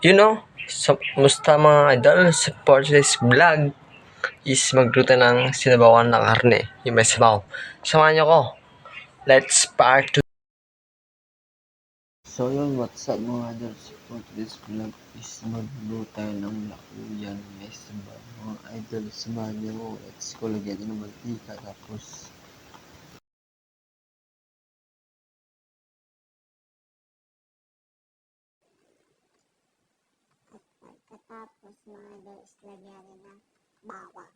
you know, sa musta mga idol, for today's vlog is magluto ng sinabawan na karne, yung may sabaw. Samahan niyo ko. Let's part to So yun, what's up mga idol? So, for today's vlog is magluto tayo ng lakuyan may sabaw. Mga idol, samahan niyo ko. Let's go lagyan ng mantika tapos Pagkatapos mga dos, lagyan ng bawang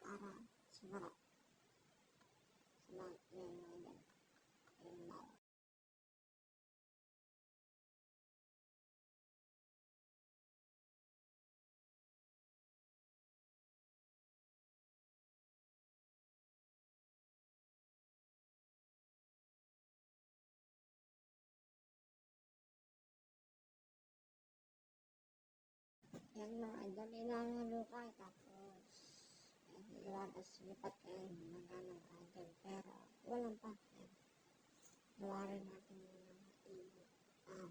para. Sumarap Yan mga idol, inahalo ko eh, tapos ilabas lipat kayo ng ganang idol pero walang partner. Gawa rin natin yung mga init para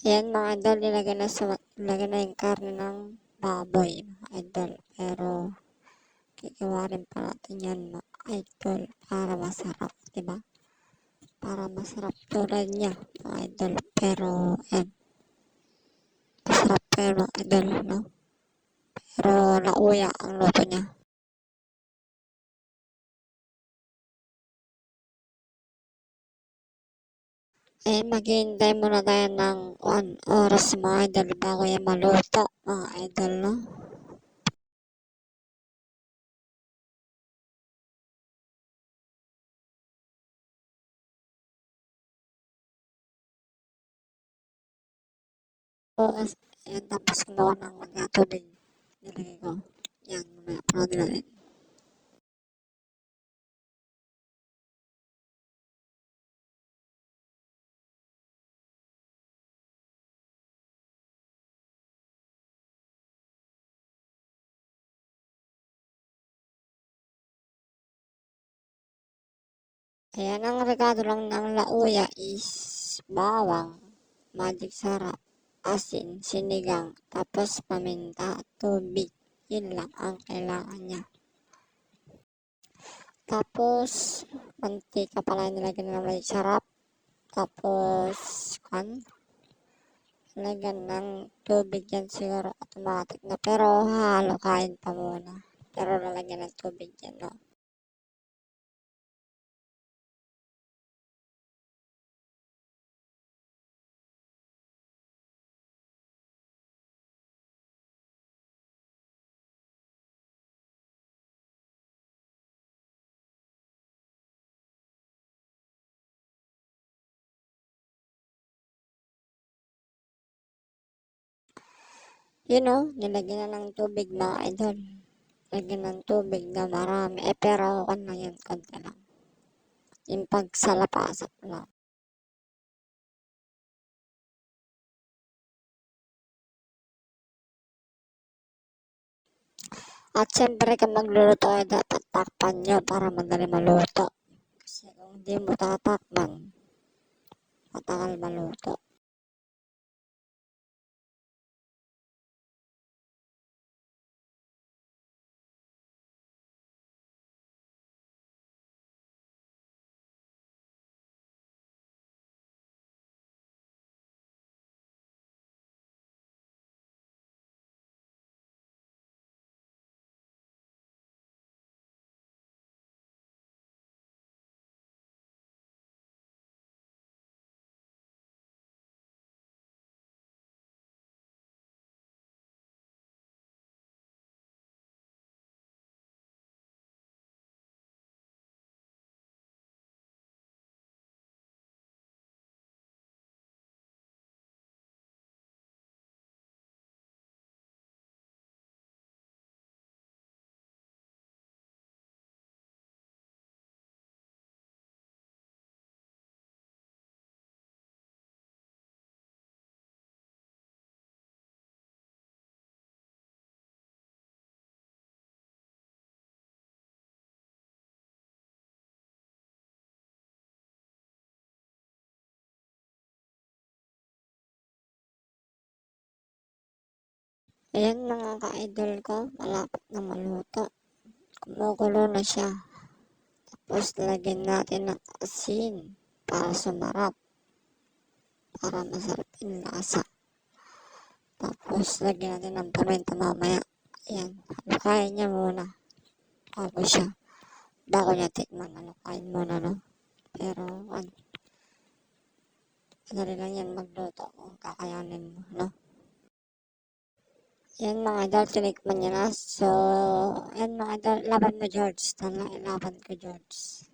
Ayan mga idol, ilagay na, sa, ilagay na yung karne ng baboy mga idol. Pero kikiwarin pa natin yan mga idol para masarap, di ba? Para masarap tulad niya mga idol. Pero, ayan. Masarap yun mga idol, no? Pero nauya ang luto niya. Eh, maghihintay muna tayo ng 1 oras mga idol bago yan maluto mga idol, no? Tapos, yan, tapos kumuha ng mga tubig. Nilagay ko. Yan, pa natin. Ayan, ang regalo lang ng lauya is bawang, magic sarap, asin, sinigang, tapos paminta, tubig. Yun lang ang kailangan niya. Tapos, mantika pala nilagyan ng magic sarap. Tapos, kan, lagyan ng tubig yan siguro automatic na. Pero, halo kain pa muna. Pero, lalagyan ng tubig yan, no? Yun know, nilagyan na ng tubig mga idol. Lagyan ng tubig na marami. Eh, pero ano lang yan, konti lang. Yung pagsalapasap lang. At syempre, kung magluluto ay dapat takpan nyo para madali maluto. Kasi kung hindi mo tatakpan, matagal maluto. Ayan mga ka-idol ko, malapit na maluto. Kumukulo na siya. Tapos lagyan natin ng asin para sumarap. Para masarap yung lasa. Tapos lagyan natin ng paminta mamaya. Ayan, halukayin niya muna. Bago siya. Bago niya tikman, halukayin muna, no? Pero, ano, madali lang yan magluto kung kakayanin mo, no? Yan mga idol, tinikman niya na. So, yan mga idol, laban mo George. Tala, laban ko George.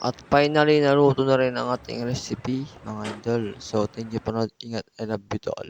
At finally, naluto na rin ang ating recipe, mga idol. So, thank you for Ingat. I love you to all.